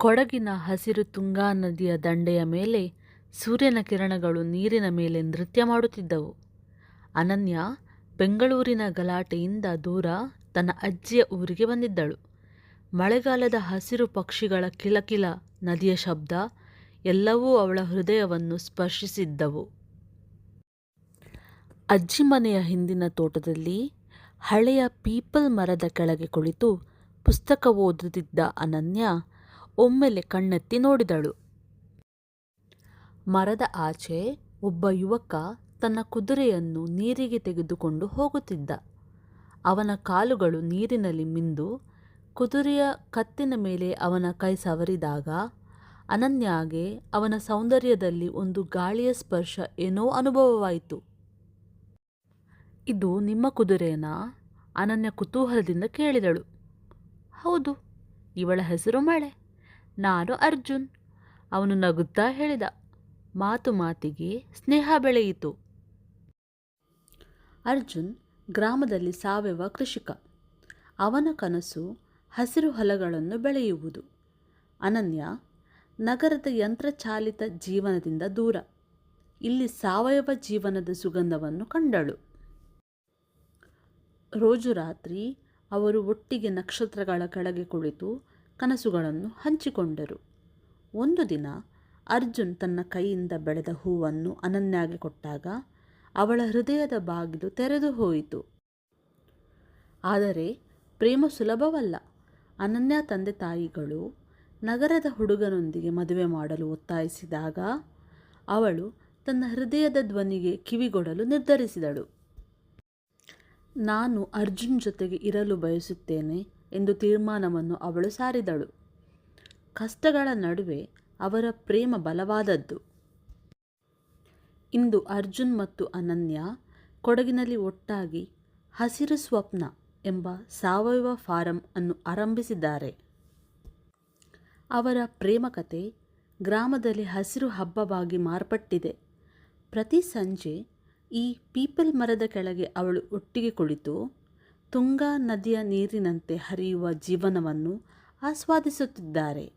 ಕೊಡಗಿನ ಹಸಿರು ತುಂಗಾ ನದಿಯ ದಂಡೆಯ ಮೇಲೆ ಸೂರ್ಯನ ಕಿರಣಗಳು ನೀರಿನ ಮೇಲೆ ನೃತ್ಯ ಮಾಡುತ್ತಿದ್ದವು. ಅನನ್ಯ ಬೆಂಗಳೂರಿನ ಗಲಾಟೆಯಿಂದ ದೂರ ತನ್ನ ಅಜ್ಜಿಯ ಊರಿಗೆ ಬಂದಿದ್ದಳು. ಮಳೆಗಾಲದ ಹಸಿರು ಪಕ್ಷಿಗಳ ಕಿಲಕಿಲ, ನದಿಯ ಶಬ್ದ ಎಲ್ಲವೂ ಅವಳ ಹೃದಯವನ್ನು ಸ್ಪರ್ಶಿಸಿದ್ದವು. ಅಜ್ಜಿ ಮನೆಯ ಹಿಂದಿನ ತೋಟದಲ್ಲಿ ಹಳೆಯ ಪೀಪಲ್ ಮರದ ಕೆಳಗೆ ಕುಳಿತು ಪುಸ್ತಕ ಓದುತ್ತಿದ್ದ ಅನನ್ಯ ಒಮ್ಮೆಲೆ ಕಣ್ಣೆತ್ತಿ ನೋಡಿದಳು. ಮರದ ಆಚೆ ಒಬ್ಬ ಯುವಕ ತನ್ನ ಕುದುರೆಯನ್ನು ನೀರಿಗೆ ತೆಗೆದುಕೊಂಡು ಹೋಗುತ್ತಿದ್ದ. ಅವನ ಕಾಲುಗಳು ನೀರಿನಲ್ಲಿ ಮಿಂದು ಕುದುರೆಯ ಕತ್ತಿನ ಮೇಲೆ ಅವನ ಕೈ ಸವರಿದಾಗ ಅನನ್ಯಾಗೆ ಅವನ ಸೌಂದರ್ಯದಲ್ಲಿ ಒಂದು ಗಾಳಿಯ ಸ್ಪರ್ಶ ಏನೋ ಅನುಭವವಾಯಿತು. ಇದು ನಿಮ್ಮ ಕುದುರೆನಾ? ಅನನ್ಯ ಕುತೂಹಲದಿಂದ ಕೇಳಿದಳು. ಹೌದು. ಇವಳ ಹೆಸರು ಮಳೆ. ನಾನು ಅರ್ಜುನ್. ಅವನು ನಗುತ್ತಾ ಹೇಳಿದ. ಮಾತು ಮಾತಿಗೆ ಸ್ನೇಹ ಬೆಳೆಯಿತು. ಅರ್ಜುನ್ ಗ್ರಾಮದಲ್ಲಿ ಸಾವಯವ ಕೃಷಿಕ. ಅವನ ಕನಸು ಹಸಿರು ಹೊಲಗಳನ್ನು ಬೆಳೆಯುವುದು. ಅನನ್ಯ ನಗರದ ಯಂತ್ರಚಾಲಿತ ಜೀವನದಿಂದ ದೂರ, ಇಲ್ಲಿ ಸಾವಯವ ಜೀವನದ ಸುಗಂಧವನ್ನು ಕಂಡಳು. ರೋಜು ರಾತ್ರಿ ಅವರು ಒಟ್ಟಿಗೆ ನಕ್ಷತ್ರಗಳ ಕೆಳಗೆ ಕುಳಿತು ಕನಸುಗಳನ್ನು ಹಂಚಿಕೊಂಡರು. ಒಂದು ದಿನ ಅರ್ಜುನ್ ತನ್ನ ಕೈಯಿಂದ ಬೆಳೆದ ಹೂವನ್ನು ಅನನ್ಯಾಗೆ ಕೊಟ್ಟಾಗ ಅವಳ ಹೃದಯದ ಬಾಗಿಲು ತೆರೆದು ಹೋಯಿತು. ಆದರೆ ಪ್ರೇಮ ಸುಲಭವಲ್ಲ. ಅನನ್ಯ ತಂದೆ-ತಾಯಿಗಳು ನಗರದ ಹುಡುಗನೊಂದಿಗೆ ಮದುವೆ ಮಾಡಲು ಒತ್ತಾಯಿಸಿದಾಗ ಅವಳು ತನ್ನ ಹೃದಯದ ಧ್ವನಿಗೆ ಕಿವಿಗೊಡಲು ನಿರ್ಧರಿಸಿದಳು. ನಾನು ಅರ್ಜುನ್ ಜೊತೆಗೆ ಇರಲು ಬಯಸುತ್ತೇನೆ ಎಂದು ತೀರ್ಮಾನವನ್ನು ಅವಳು ಸಾರಿದಳು. ಕಷ್ಟಗಳ ನಡುವೆ ಅವರ ಪ್ರೇಮ ಬಲವಾದದ್ದು. ಇಂದು ಅರ್ಜುನ್ ಮತ್ತು ಅನನ್ಯ ಕೊಡಗಿನಲ್ಲಿ ಒಟ್ಟಾಗಿ ಹಸಿರು ಸ್ವಪ್ನ ಎಂಬ ಸಾವಯವ ಫಾರಂ ಅನ್ನು ಆರಂಭಿಸಿದ್ದಾರೆ. ಅವರ ಪ್ರೇಮಕತೆ ಗ್ರಾಮದಲ್ಲಿ ಹಸಿರು ಹಬ್ಬವಾಗಿ ಮಾರ್ಪಟ್ಟಿದೆ. ಪ್ರತಿ ಸಂಜೆ ಈ ಪೀಪಲ್ ಮರದ ಕೆಳಗೆ ಅವಳು ಒಟ್ಟಿಗೆ ಕುಳಿತು ತುಂಗಾ ನದಿಯ ನೀರಿನಂತೆ ಹರಿಯುವ ಜೀವನವನ್ನು ಆಸ್ವಾದಿಸುತ್ತಿದ್ದಾರೆ.